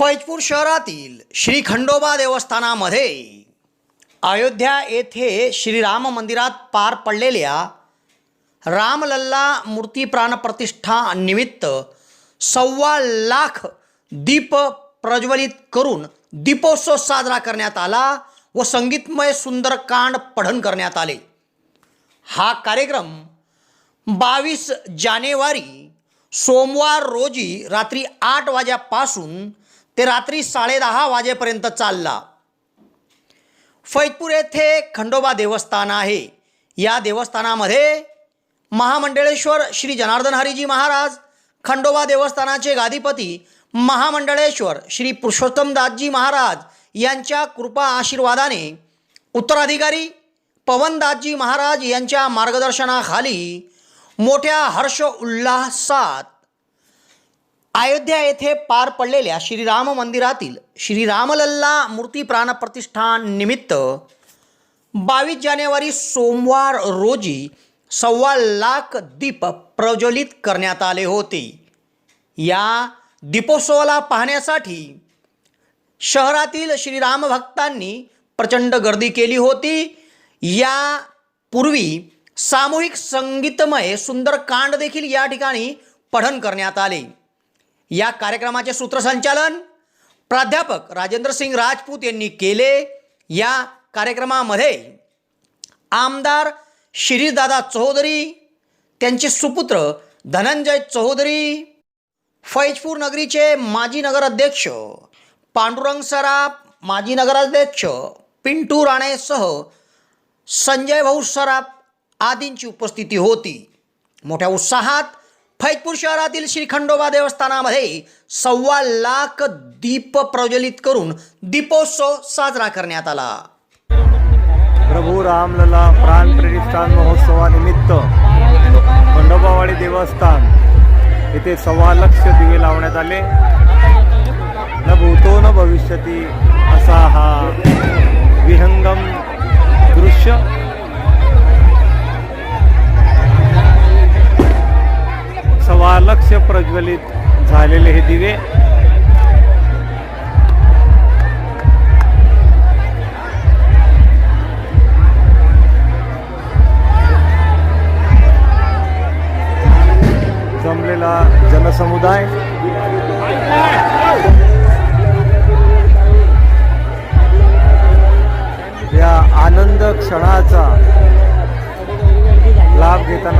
फैजपूर शहरातील श्री खंडोबा देवस्थानामध्ये अयोध्या येथे श्रीराम मंदिरात पार पडलेल्या रामलल्ला मूर्ती प्राणप्रतिष्ठा निमित्त सव्वा लाख दीप प्रज्वलित करून दीपोत्सव साजरा करण्यात आला व संगीतमय सुंदरकांड पठण करण्यात आले. हा कार्यक्रम बावीस जानेवारी सोमवार रोजी रात्री आठ वाजेपासून ते रात्री साडेदहा वाजेपर्यंत चालला. फैजपूर येथे खंडोबा देवस्थान आहे. या देवस्थानामध्ये महामंडळेश्वर श्री जनार्दन हरीजी महाराज खंडोबा देवस्थानाचे गादीपती महामंडळेश्वर श्री पुरुषोत्तमदासजी महाराज यांच्या कृपा आशीर्वादाने उत्तराधिकारी पवनदासजी महाराज यांच्या मार्गदर्शनाखाली मोठ्या हर्ष उल्हासात अयोध्या येथे पार पडलेल्या श्रीराम मंदिरातील श्रीरामलल्ला मूर्ती प्राणप्रतिष्ठान निमित्त बावीस जानेवारी सोमवार रोजी सव्वा लाख दीप प्रज्वलित करण्यात आले होते. या दीपोत्सवाला पाहण्यासाठी शहरातील श्रीराम भक्तांनी प्रचंड गर्दी केली होती. या पूर्वी सामूहिक संगीतमय सुंदर कांड देखील या ठिकाणी पठण करण्यात आले. या कार्यक्रमाचे सूत्रसंचालन प्राध्यापक राजेंद्र सिंग राजपूत यांनी केले. या कार्यक्रमामध्ये आमदार शिरीषदादा चौधरी त्यांचे सुपुत्र धनंजय चौधरी फैजपूर नगरीचे माजी नगराध्यक्ष पांडुरंग सराफ माजी नगराध्यक्ष पिंटू राणेसह संजय भाऊ सराफ आदींची उपस्थिती होती. मोठ्या उत्साहात फैजपूर शहरातील श्री खंडोबा देवस्थानामध्ये सव्वा लाख दीप प्रज्वलित करून दीपोत्सव साजरा करण्यात आला. प्रभू रामलला प्राण प्रतिष्ठान महोत्सवानिमित्त खंडोबावाडी देवस्थान येथे सव्वा लक्ष दिवे लावण्यात आले. न भूतो न भविष्यती असा हा विहंगम दृश्य झालेले हे दिवे. जमलेला जनसमुदाय. या आनंद क्षणाचा लाभ घेताना